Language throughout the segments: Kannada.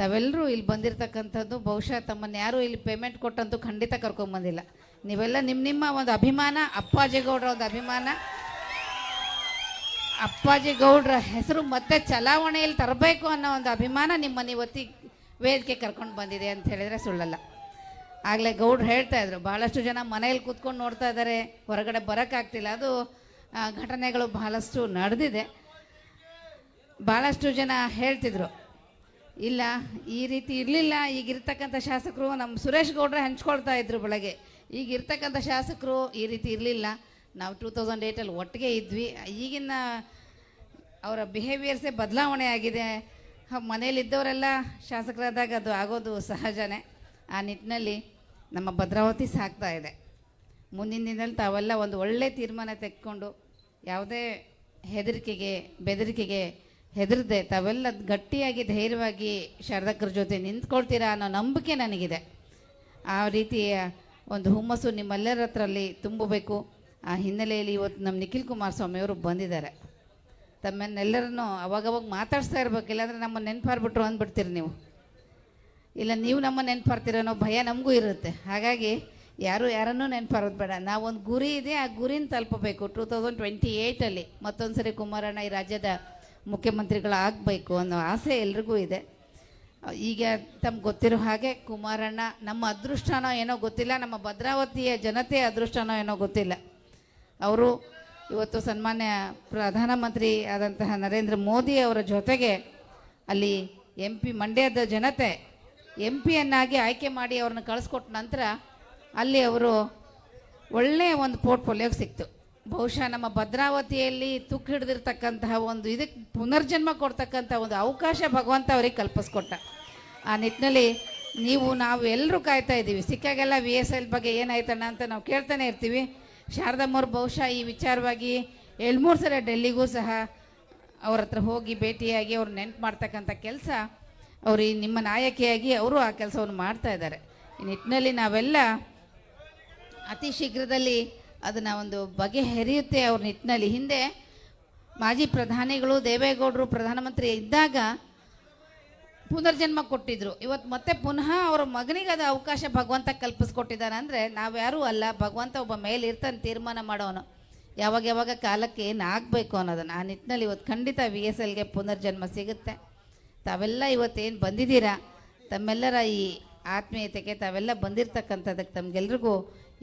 ತಾವೆಲ್ಲರೂ ಇಲ್ಲಿ ಬಂದಿರತಕ್ಕಂಥದ್ದು ಬಹುಶಃ ತಮ್ಮನ್ನು ಯಾರೂ ಇಲ್ಲಿ ಪೇಮೆಂಟ್ ಕೊಟ್ಟಂತೂ ಖಂಡಿತ ಕರ್ಕೊಂಬಂದಿಲ್ಲ ನೀವೆಲ್ಲ ನಿಮ್ಮ ನಿಮ್ಮ ಒಂದು ಅಭಿಮಾನ, ಅಪ್ಪಾಜಿ ಗೌಡ್ರ ಒಂದು ಅಭಿಮಾನ. ಅಪ್ಪಾಜಿ ಗೌಡ್ರ ಹೆಸರು ಮತ್ತೆ ಚಲಾವಣೆಯಲ್ಲಿ ತರಬೇಕು ಅನ್ನೋ ಒಂದು ಅಭಿಮಾನ ನಿಮ್ಮನ್ನು ಇವತ್ತಿ ವೇದಿಕೆ ಕರ್ಕೊಂಡು ಬಂದಿದೆ ಅಂತ ಹೇಳಿದರೆ ಸುಳ್ಳಲ್ಲ. ಆಗಲೇ ಗೌಡ್ರು ಹೇಳ್ತಾ ಇದ್ರು ಭಾಳಷ್ಟು ಜನ ಮನೆಯಲ್ಲಿ ಕೂತ್ಕೊಂಡು ನೋಡ್ತಾ ಇದ್ದಾರೆ ಹೊರಗಡೆ ಬರೋಕ್ಕಾಗ್ತಿಲ್ಲ. ಅದು ಘಟನೆಗಳು ಬಹಳಷ್ಟು ನಡೆದಿದೆ. ಭಾಳಷ್ಟು ಜನ ಹೇಳ್ತಿದ್ರು ಇಲ್ಲ, ಈ ರೀತಿ ಇರಲಿಲ್ಲ. ಈಗಿರ್ತಕ್ಕಂಥ ಶಾಸಕರು ನಮ್ಮ ಸುರೇಶ್ ಗೌಡ್ರೆ ಹಂಚ್ಕೊಳ್ತಾ ಇದ್ರು ಬೆಳಗ್ಗೆ. ಈಗ ಇರ್ತಕ್ಕಂಥ ಶಾಸಕರು ಈ ರೀತಿ ಇರಲಿಲ್ಲ. ನಾವು ಟೂ ತೌಸಂಡ್ ಏಯ್ಟಲ್ಲಿ ಒಟ್ಟಿಗೆ ಇದ್ವಿ. ಈಗಿನ ಅವರ ಬಿಹೇವಿಯರ್ಸೇ ಬದಲಾವಣೆ ಆಗಿದೆ. ಮನೇಲಿದ್ದವರೆಲ್ಲ ಶಾಸಕರಾದಾಗ ಅದು ಆಗೋದು ಸಹಜನೇ. ಆ ನಿಟ್ಟಿನಲ್ಲಿ ನಮ್ಮ ಭದ್ರಾವತಿ ಸಾಗ್ತಾ ಇದೆ. ಮುಂದಿನ ದಿನದಲ್ಲಿ ತಾವೆಲ್ಲ ಒಂದು ಒಳ್ಳೆ ತೀರ್ಮಾನ ತೆಕ್ಕೊಂಡು ಯಾವುದೇ ಹೆದರಿಕೆಗೆ, ಬೆದರಿಕೆಗೆ ಹೆದರದೆ, ತಾವೆಲ್ಲ ಗಟ್ಟಿಯಾಗಿ, ಧೈರ್ಯವಾಗಿ ಶಾರದಕ್ಕರ ಜೊತೆ ನಿಂತ್ಕೊಳ್ತೀರಾ ಅನ್ನೋ ನಂಬಿಕೆ ನನಗಿದೆ. ಆ ರೀತಿಯ ಒಂದು ಹುಮ್ಮಸ್ಸು ನಿಮ್ಮೆಲ್ಲರ ಹತ್ರಲ್ಲಿ ತುಂಬಬೇಕು. ಆ ಹಿನ್ನೆಲೆಯಲ್ಲಿ ಇವತ್ತು ನಮ್ಮ ನಿಖಿಲ್ ಕುಮಾರಸ್ವಾಮಿ ಅವರು ಬಂದಿದ್ದಾರೆ. ತಮ್ಮನ್ನೆಲ್ಲರನ್ನು ಅವಾಗವಾಗ ಮಾತಾಡಿಸ್ತಾ ಇರಬೇಕು, ಇಲ್ಲಾಂದರೆ ನಮ್ಮ ನೆನಪಾರ್ಬಿಟ್ರು ಅಂದ್ಬಿಡ್ತೀರಿ ನೀವು. ಇಲ್ಲ, ನೀವು ನಮ್ಮ ನೆನಪಾರ್ತೀರ ಅನ್ನೋ ಭಯ ನಮಗೂ ಇರುತ್ತೆ. ಹಾಗಾಗಿ ಯಾರು ಯಾರನ್ನೂ ನೆನಪಾರೋದು ಬೇಡ. ನಾವೊಂದು ಗುರಿ ಇದೆ, ಆ ಗುರಿನ ತಲುಪಬೇಕು. ಟೂ ತೌಸಂಡ್ ಟ್ವೆಂಟಿ ಏಯ್ಟಲ್ಲಿ ಮತ್ತೊಂದು ಸರಿ ಕುಮಾರಣ್ಣ ಈ ರಾಜ್ಯದ ಮುಖ್ಯಮಂತ್ರಿಗಳಾಗಬೇಕು ಅನ್ನೋ ಆಸೆ ಎಲ್ರಿಗೂ ಇದೆ. ಈಗ ತಮ್ಗೆ ಗೊತ್ತಿರೋ ಹಾಗೆ ಕುಮಾರಣ್ಣ, ನಮ್ಮ ಅದೃಷ್ಟನೋ ಏನೋ ಗೊತ್ತಿಲ್ಲ, ನಮ್ಮ ಭದ್ರಾವತಿಯ ಜನತೆಯ ಅದೃಷ್ಟನೋ ಏನೋ ಗೊತ್ತಿಲ್ಲ. ಅವರು ಇವತ್ತು ಸನ್ಮಾನ್ಯ ಪ್ರಧಾನಮಂತ್ರಿ ಆದಂತಹ ನರೇಂದ್ರ ಮೋದಿ ಅವರ ಜೊತೆಗೆ ಅಲ್ಲಿ ಎಂ ಪಿ ಮಂಡ್ಯದ ಜನತೆ ಎಂ ಪಿಯನ್ನಾಗಿ ಆಯ್ಕೆ ಮಾಡಿ ಅವ್ರನ್ನ ಕಳಿಸ್ಕೊಟ್ಟ ನಂತರ ಅಲ್ಲಿ ಅವರು ಒಳ್ಳೆಯ ಒಂದು ಪೋರ್ಟ್ಫೋಲಿಯೋಗೆ ಸಿಕ್ತು. ಬಹುಶಃ ನಮ್ಮ ಭದ್ರಾವತಿಯಲ್ಲಿ ತುಕ್ಕು ಹಿಡಿದಿರ್ತಕ್ಕಂತಹ ಒಂದು ಇದಕ್ಕೆ ಪುನರ್ಜನ್ಮ ಕೊಡ್ತಕ್ಕಂಥ ಒಂದು ಅವಕಾಶ ಭಗವಂತ ಅವರಿಗೆ ಕಲ್ಪಿಸ್ಕೊಟ್ಟ. ಆ ನಿಟ್ಟಿನಲ್ಲಿ ನೀವು ನಾವು ಎಲ್ಲರೂ ಕಾಯ್ತಾ ಇದ್ದೀವಿ. ಸಿಕ್ಕಾಗೆಲ್ಲ ವಿ ಎಸ್ ಎಲ್ ಬಗ್ಗೆ ಏನಾಯ್ತಣ್ಣ ಅಂತ ನಾವು ಕೇಳ್ತಾನೆ ಇರ್ತೀವಿ. ಶಾರದಮ್ಮವ್ರು ಬಹುಶಃ ಈ ವಿಚಾರವಾಗಿ ಎರಡು ಮೂರು ಸಲ ಡೆಲ್ಲಿಗೂ ಸಹ ಅವ್ರ ಹತ್ರ ಹೋಗಿ ಭೇಟಿಯಾಗಿ ಅವ್ರು ನೆನ್ಪು ಮಾಡ್ತಕ್ಕಂಥ ಕೆಲಸ ಅವರು ಈ ನಿಮ್ಮ ನಾಯಕಿಯಾಗಿ ಅವರು ಆ ಕೆಲಸವನ್ನು ಮಾಡ್ತಾ ಇದ್ದಾರೆ. ಈ ನಿಟ್ಟಿನಲ್ಲಿ ನಾವೆಲ್ಲ ಅತಿ ಶೀಘ್ರದಲ್ಲಿ ಅದನ್ನು ಒಂದು ಬಗೆಹರಿಯುತ್ತೆ ಅವ್ರ ನಿಟ್ಟಿನಲ್ಲಿ. ಹಿಂದೆ ಮಾಜಿ ಪ್ರಧಾನಿಗಳು ದೇವೇಗೌಡರು ಪ್ರಧಾನಮಂತ್ರಿ ಇದ್ದಾಗ ಪುನರ್ಜನ್ಮ ಕೊಟ್ಟಿದ್ರು. ಇವತ್ತು ಮತ್ತೆ ಪುನಃ ಅವರ ಮಗನಿಗೆ ಅದು ಅವಕಾಶ ಭಗವಂತ ಕಲ್ಪಿಸ್ಕೊಟ್ಟಿದ್ದಾನೆ ಅಂದರೆ ನಾವ್ಯಾರೂ ಅಲ್ಲ, ಭಗವಂತ ಒಬ್ಬ ಮೇಲೆ ಇರ್ತಾನೆ ತೀರ್ಮಾನ ಮಾಡೋನು. ಯಾವಾಗ ಯಾವಾಗ ಕಾಲಕ್ಕೆ ಏನಾಗಬೇಕು ಅನ್ನೋದನ್ನು ಆ ನಿಟ್ಟಿನಲ್ಲಿ ಇವತ್ತು ಖಂಡಿತ ವಿ ಎಸ್ ಎಲ್ಗೆ ಪುನರ್ಜನ್ಮ ಸಿಗುತ್ತೆ. ತಾವೆಲ್ಲ ಇವತ್ತೇನು ಬಂದಿದ್ದೀರಾ? ತಮ್ಮೆಲ್ಲರ ಈ ಆತ್ಮೀಯತೆಗೆ ತಾವೆಲ್ಲ ಬಂದಿರತಕ್ಕಂಥದ್ದಕ್ಕೆ ತಮಗೆಲ್ರಿಗೂ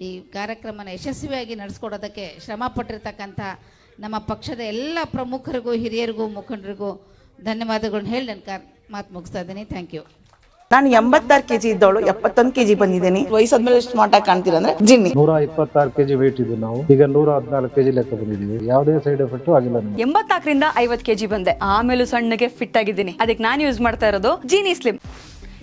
ಈ ಕಾರ್ಯಕ್ರಮನ ಯಶಸ್ವಿಯಾಗಿ ನಡೆಸ್ಕೊಡೋದಕ್ಕೆ ಶ್ರಮ ಪಟ್ಟಿರ್ತಕ್ಕಂಥ ನಮ್ಮ ಪಕ್ಷದ ಎಲ್ಲ ಪ್ರಮುಖರಿಗೂ ಹಿರಿಯರಿಗೂ ಮುಖಂಡರಿಗೂ ಧನ್ಯವಾದಗಳನ್ನ ಹೇಳಿ ನನ್ನ ಕಾರ್ ಮಾತು ಮುಗಿಸ್ತಾ ಇದ್ದೀನಿ. ಥ್ಯಾಂಕ್ ಯು ನಾನು ಎಂಬತ್ತಾರು ಕೆಜಿ ಇದ್ದವಳು ಎಪ್ಪತ್ತೊಂದು ಕೆಜಿ ಬಂದಿದ್ದೀನಿ. ವಯಸ್ಸಾದ್ಮೇಲೆ ಎಷ್ಟು ಮಾಟ ಕಾಣ್ತೀರಾ ಅಂದ್ರೆ ಜಿನ್ನಿ. ನೂರ ಇಪ್ಪತ್ತಾರು ಕೆಜಿ ವೇಟ್ ಇದ್ದು ನಾವು. ಈಗ ನೂರ ಹದಿನಾಲ್ಕು ಕೆಜಿ ಲೆಕ್ಕ ಬಂದಿದ್ದೀವಿ. ಯಾವುದೇ ಸೈಡ್ ಎಫೆಕ್ಟ್ ಆಗಿಲ್ಲ ಎಂಬತ್ನಾಲ್ಕರಿಂದ ಐವತ್ ಕೆಜಿ ಬಂದೆ. ಆಮೇಲೆ ಸಣ್ಣಗೆ ಫಿಟ್ ಆಗಿದ್ದೀನಿ. ಅದಕ್ಕೆ ನಾನು ಯೂಸ್ ಮಾಡ್ತಾ ಇರೋದು ಜೀನಿ ಸ್ಲಿಮ್